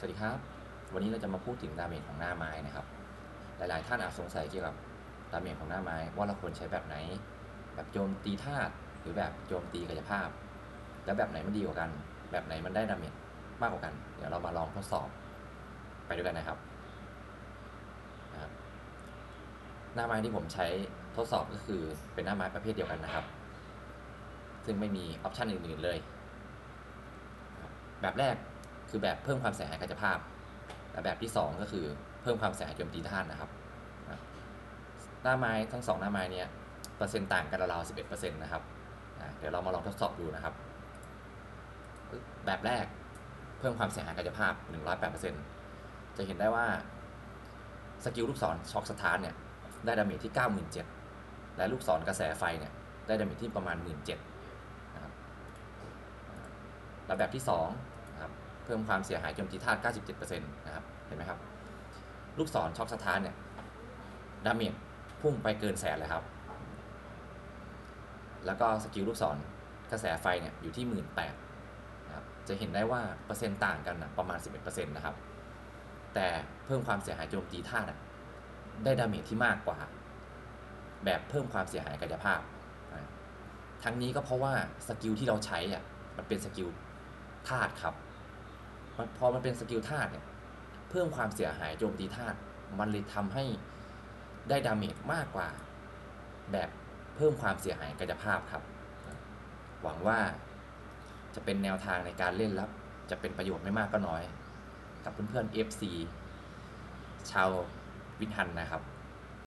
สวัสดีครับ วันนี้เราจะมาพูดถึงดาเมจของหน้าไม้นะครับ หลาย ๆ ท่านอาจสงสัยเกี่ยวกับดาเมจของหน้าไม้ ว่าเราควรใช้แบบไหน แบบโจมตีธาตุหรือแบบโจมตีกายภาพ แล้วแบบไหนมันดีกว่ากัน แบบไหนมันได้ดาเมจมากกว่ากัน เดี๋ยวเรามาลองทดสอบไปด้วยกันนะครับนะครับ หน้าไม้ที่ผมใช้ทดสอบก็คือเป็นหน้าไม้ประเภทเดียวกันนะครับ ซึ่งไม่มีออปชันอื่น ๆ เลย แบบแรก คือแบบเพิ่มความเสียหายกายภาพและแบบที่ 2 ก็คือเพิ่มความเสียหายโจมตีธาตุนะครับนะครับหน้าไม้ทั้งสองหน้าไม้เนี้ยเปอร์เซ็นต์ต่างกันราวๆ11%นะครับ เดี๋ยวเรามาลองทดสอบดูนะครับ แบบแรกเพิ่มความเสียหายกายภาพ 108%จะเห็นได้ว่าสกิลลูกศรช็อคสถานเนี่ยได้ดาเมจที่ 97,000 และลูกศรกระแสไฟเนี่ยได้ดาเมจที่ประมาณ 17,000นะครับแล้วแบบที่ 2 เพิ่มความเสียหายโจมตีธาตุ97%นะครับ เห็นไหมครับ ลูกศรช็อคสถานเนี่ย ดาเมจพุ่งไปเกินแสนเลยครับ แล้วก็สกิลลูกศรกระแสไฟเนี่ยอยู่ที่ 18,000นะครับ จะเห็นได้ว่าเปอร์เซ็นต์ต่างกันนะประมาณ 11%นะครับ แต่เพิ่มความเสียหายโจมตีธาตุได้ดาเมจที่มากกว่า แบบเพิ่มความเสียหายกายภาพอะทั้งนี้ก็เพราะว่าสกิลที่เราใช้อะมันเป็นสกิลธาตุครับ พอมันเป็นสกิลธาตุเนี่ยเพิ่มความเสียหายโจมตีธาตุมันเลยทำให้ได้ดาเมจมากกว่า แบบเพิ่มความเสียหายกายภาพครับ หวังว่าจะเป็นแนวทางในการเล่นแล้วจะเป็นประโยชน์ไม่มากก็น้อย กับเพื่อนๆ FC ชาววิทันนะครับ